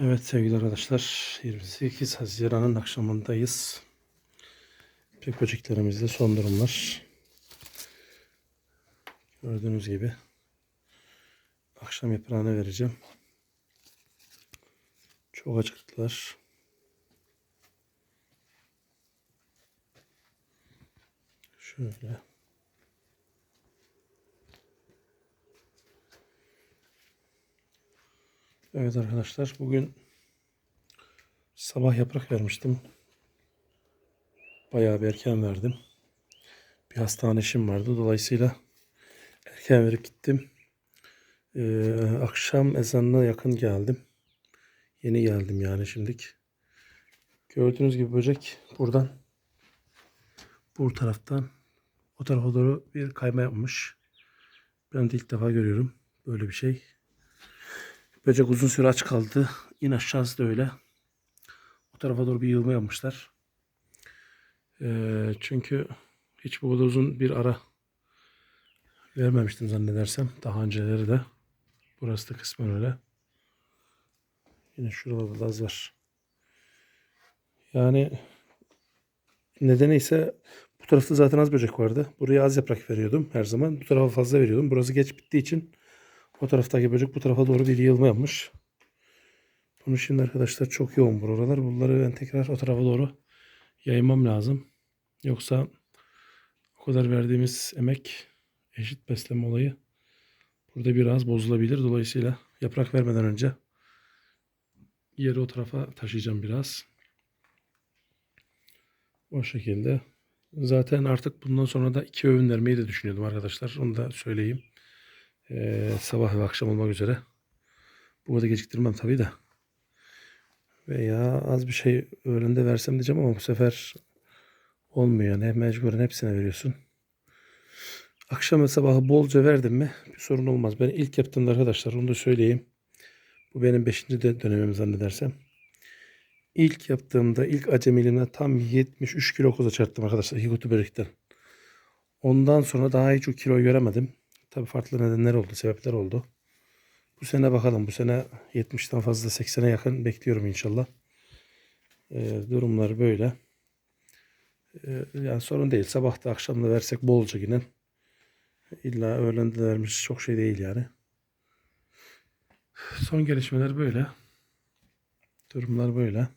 Evet sevgili arkadaşlar 28 Haziran'ın akşamındayız. İpek böceklerimizde son durumlar. Gördüğünüz gibi akşam yaprağını vereceğim. Çok acıktılar. Şöyle. Evet arkadaşlar bugün sabah yaprak vermiştim. Bayağı bir erken verdim. Bir hastane işim vardı. Dolayısıyla erken verip gittim. Ee, akşam ezanına yakın geldim. Yeni geldim yani şimdik. Gördüğünüz gibi böcek buradan bu taraftan o tarafa doğru bir kayma yapmış. Ben de ilk defa görüyorum böyle bir şey. Böcek uzun süre aç kaldı. İn aşağısı da öyle. O tarafa doğru bir yığılma yapmışlar. Ee, çünkü hiç bu kadar uzun bir ara vermemiştim zannedersem. Daha önceleri de. Burası da kısmen öyle. Yine şurada da az var. Yani nedeni ise bu tarafta zaten az böcek vardı. Buraya az yaprak veriyordum her zaman. Bu tarafa fazla veriyordum. Burası geç bittiği için o taraftaki böcek bu tarafa doğru bir yığılma yapmış. Bunun için arkadaşlar çok yoğun buralar. Bunları ben tekrar o tarafa doğru yaymam lazım. Yoksa o kadar verdiğimiz emek eşit besleme olayı burada biraz bozulabilir. Dolayısıyla yaprak vermeden önce yeri o tarafa taşıyacağım biraz. O şekilde. Zaten artık bundan sonra da iki öğün vermeyi de düşünüyordum arkadaşlar. Onu da söyleyeyim. Ee, sabah ve akşam olmak üzere. Bu kadar geciktirmem tabii de. Veya az bir şey öğlende versem diyeceğim ama bu sefer olmuyor yani. Mecburen hepsine veriyorsun. Akşam ve sabahı bolca verdim mi bir sorun olmaz. Ben ilk yaptığımda arkadaşlar onu da söyleyeyim. Bu benim 5. dönemim zannedersem. İlk yaptığımda ilk acemiliğimde tam 73 kilo koza çarptım arkadaşlar. iki kutu börekten. Ondan sonra daha hiç o kiloyu göremedim. Tabii farklı nedenler oldu, sebepler oldu. Bu sene bakalım. Bu sene 70'ten fazla 80'e yakın bekliyorum inşallah. Ee, durumlar böyle. Ee, yani sorun değil. Sabah da akşam da versek bolca yine. İlla öğlende de vermiş çok şey değil yani. Son gelişmeler böyle. Durumlar böyle.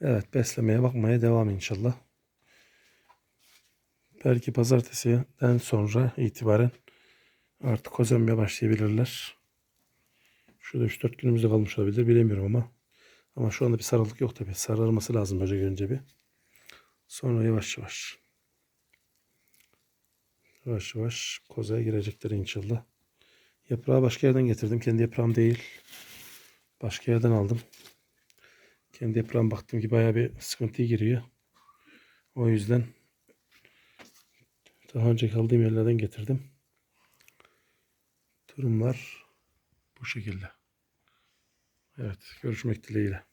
Evet beslemeye bakmaya devam inşallah. Belki pazartesiden sonra itibaren artık kozemeye başlayabilirler. Şurada 3-4 günümüzde kalmış olabilir bilemiyorum ama. Ama şu anda bir sarılık yok tabi. Sarılması lazım böcek önce bir. Sonra yavaş yavaş. Yavaş yavaş kozaya girecekler inşallah. Yaprağı başka yerden getirdim. Kendi yaprağım değil. Başka yerden aldım. Kendi yaprağım baktım ki bayağı bir sıkıntıya giriyor. O yüzden daha önce kaldığım yerlerden getirdim. Durumlar bu şekilde. Evet görüşmek dileğiyle.